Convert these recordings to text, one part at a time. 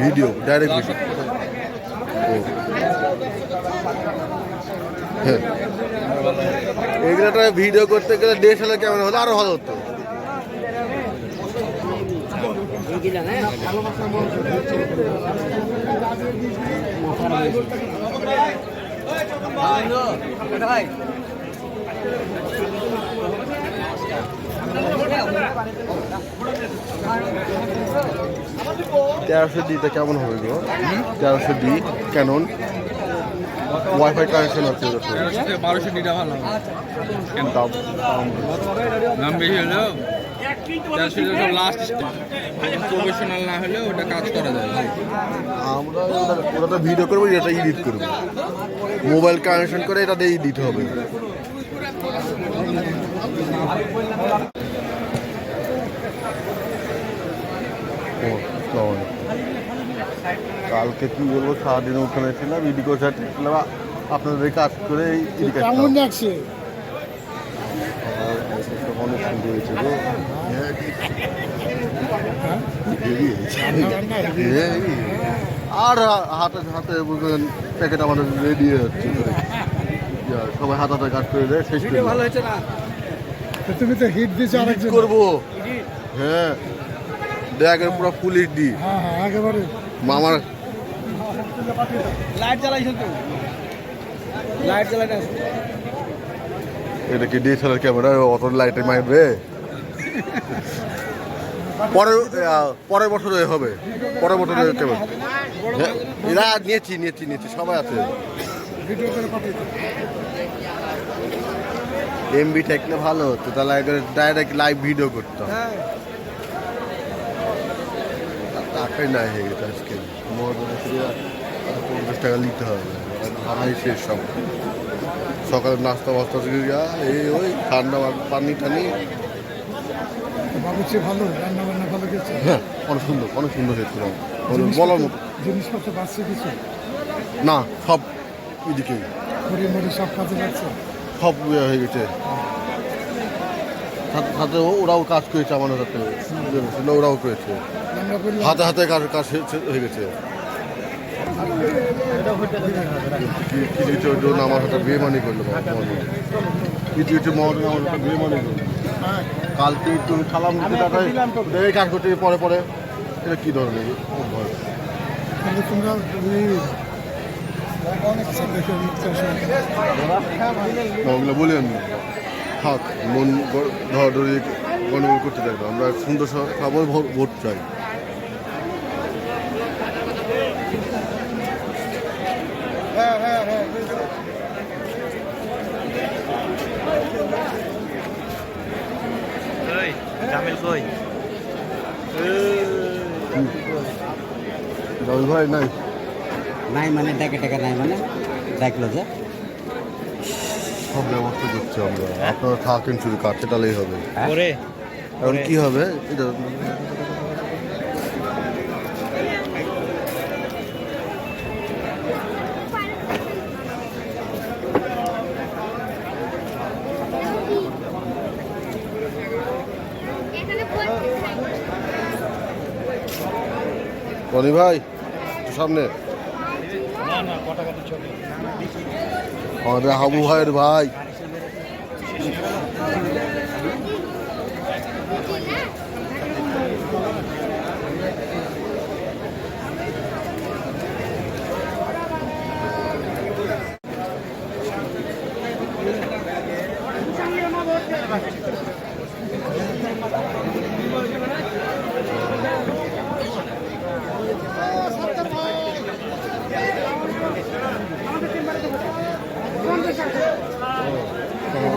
Video direct হ্যাঁ এগুলোটা video করতে গেলে দেশ হলে কেমন হলে? আরও ভালো হতো। তেরোশো ডিটা কেমন হবে গো? তেরোশো ডি ক্যানন ওয়াইফাই কানেকশন আছে বারোশো ডিটা ভালো দাম দাম বেশি ওটা আমরা ভিডিও করব এটা এডিট করব। মোবাইল কানেকশন করে এটা দিয়ে এডিট হবে। আসসালামু আলাইকুম। কালকে কি বলব? সারাদিন ওখানে ছিলাম ইডি করে ছিলাম আপনাদের কাজ করে কাজ কেমন লাগছে অনেক সুন্দর হয়েছে গো আর হাতে হাতে বুঝলেন প্যাকেট আমাদের রেডি হচ্ছে সবাই হাতে হাতে কাজ করে দেয় শেষ করে ভালো হয়েছে না? তুমি তো হিট দিয়েছ আরেকজন করব। হ্যাঁ। দেখ পুরো পুলিশ দি হ্যাঁ হ্যাঁ একেবারে। মামার লাইট জ্বালাইছেন তো। লাইট জ্বালাই এটা কি ডিএসএলআর ক্যামেরা অত লাইটে মারবে পরের পরের বছরে হবে। পরের বছরে ক্যামেরা হ্যাঁ, এরা নিয়েছি নিয়েছি নিয়েছি সবাই আছে। এমবি থাকলে ভালো হতো তাহলে ডাইরেক্ট লাইভ ভিডিও করতাম। আর টাকাই নাই হয়ে গেছে আজকে। পঞ্চাশ টাকা নিতে হবে। ভাড়াই শেষ সব সকালে নাস্তা বাস্তা এই ওই ঠান্ডা পানি টানি। বাবুচি ভালো রান্না বান্না ভালো গেছে হ্যাঁ অনেক সুন্দর অনেক সুন্দর হয়েছে বলার মতো। জিনিসপত্র বাঁচছে কিছু? না সব এদিকে। মড়ি সব কাজে লাগছে? সব ইয়ে হয়ে গেছে। সাথে সাথে ওরাও কাজ করেছে আমাদের সাথে। ওরাও করেছে। হাতে হাতে কাজ কাজ হয়ে- গেছে। কিছু কিছু জন আমার সাথে বেমানি করল কিছু কিছু মহাজন আমার সাথে বেমানি করল। কালকে তুমি খালাম কাজ করতে পরে পরে। এটা কি ধরনের? ওগুলো বলেন থাক মন ধরাধরি গণ্ডগোল করতে না আমরা সুন্দর সবাই ভোট চাই হ্যাঁ হ্যাঁ হ্যাঁ জামিল কই? রবি ভাই নাই। নাই মানে টাকা টাকা নাই মানে দেখল যে। সব ব্যবস্থা করছি আমরা। আপনারা থাকেন শুধু কাছে টালেই হবে। এখন কি হবে? এটা রনি ভাই সামনে। আমাদের হাবু ভাইয়ের ভাই।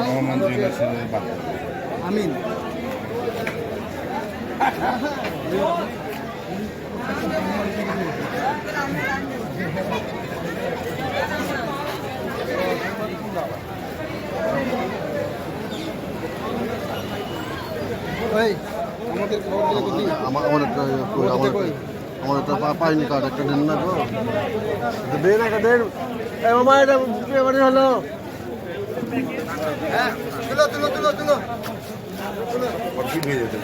মোহাম্মদ ইউনুসের আমিন আমাদের আমাদের আমার একটা পাইনি কার্ড, একটা দেন না একটা দেন একটা, দেন। এই মামা এটা এবারে হলো। তুলো তুলো তুলো তুলো হয়ে যেতে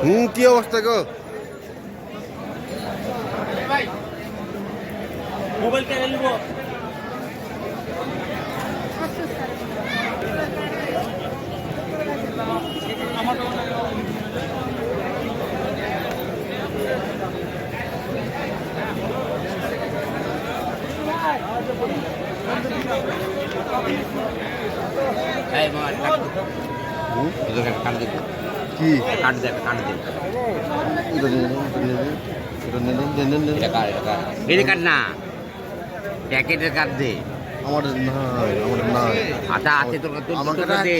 হুম কি অবস্থা গো? এই কাট হুম? দে কাট দে কি? কাট দে কাট দে এটা কাট না? প্যাকেটের কাট দে। আমার নাই আমাদের নাই আটা আছে তোর তোর তোর দে।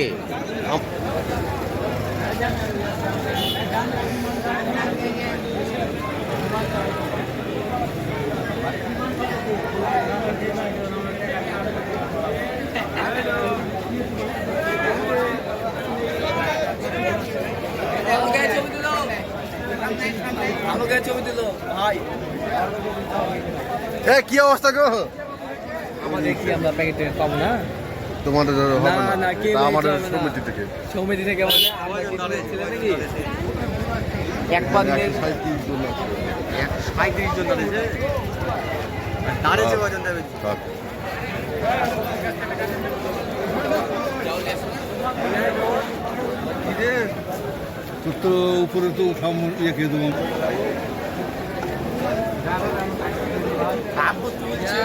এ কি অবস্থা গো? আমাদের কি আমরা প্যাকেটে পাবো না। তোমাদের হবে না, আমাদের। সমিতি থেকে। সমিতি থেকে মানে আমরা কি করে ছেলে নাকি এক একশো সাঁইত্রিশ জন আছে। তোর তো উপরে তো ইয়ে খেয়ে দেবো। ভাব বুঝতে